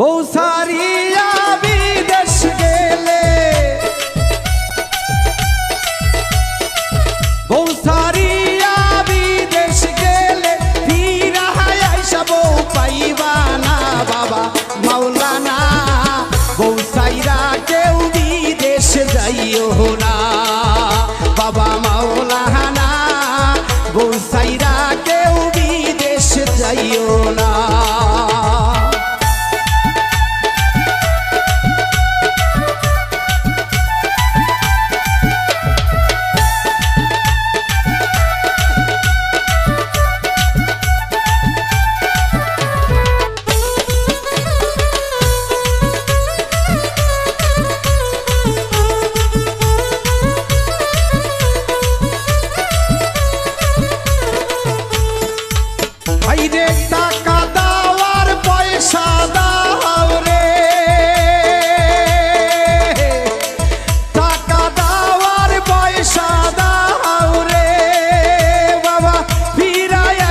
বউ সারিয়া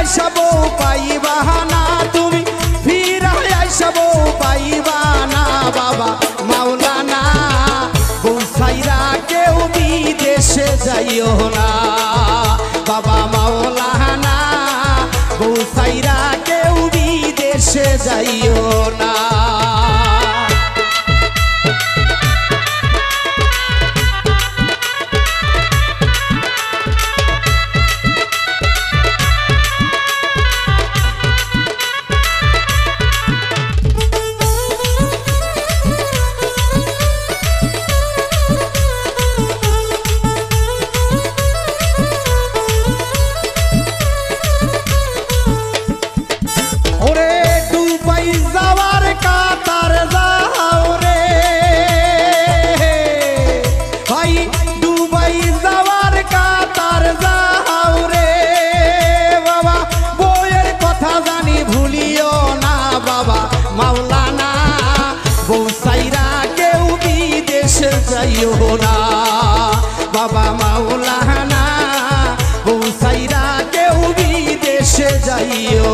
ফিরাই আসাবো পাইবা না তুমি। ফিরাই আসাবো পাইবা না বাবা, মাওলানা। বৌসাইরা কেউ বিদেশে যাইও না। বাবা, মাওলানা। বৌসাইরা কেউ বিদেশে যাইও না। ওরে দুবাই যাওয়ার কাতার যাও রে। ভাই দুবাই যাওয়ার কাতার যাও রে। বাবা বইয়ের কথা জানি ভুলিও না বাবা। মাওলানা, বউ সাইরা কেউ বিদেশ যাইও না। বাবা, মাওলানা, বউ সাইরা কেউ বিদেশে যাইও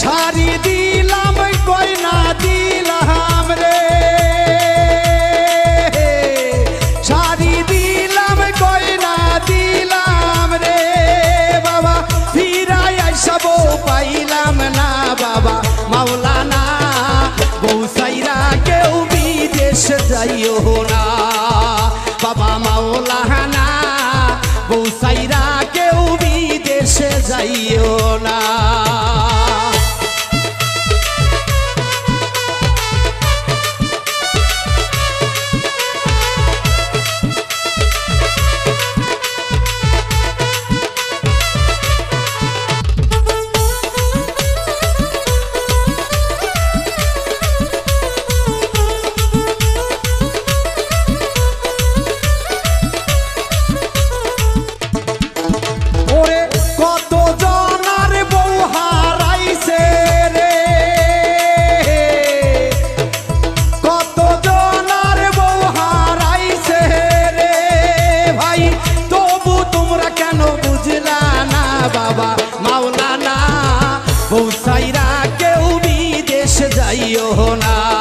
শাড়ি দিলাম গয়না দিলাম রে। শাড়ি দিলাম গয়না দিলাম রে। বাবা, ফিরাই আইসাবো, পাইলাম না বাবা। মাওলানা, বউ সাইরা কেউ বিদেশ যাইও না। বাবা, মাওলানা, বউ সাইরা কেউ বিদেশে যাইও বউ কেউ বিদেশ যাইও না।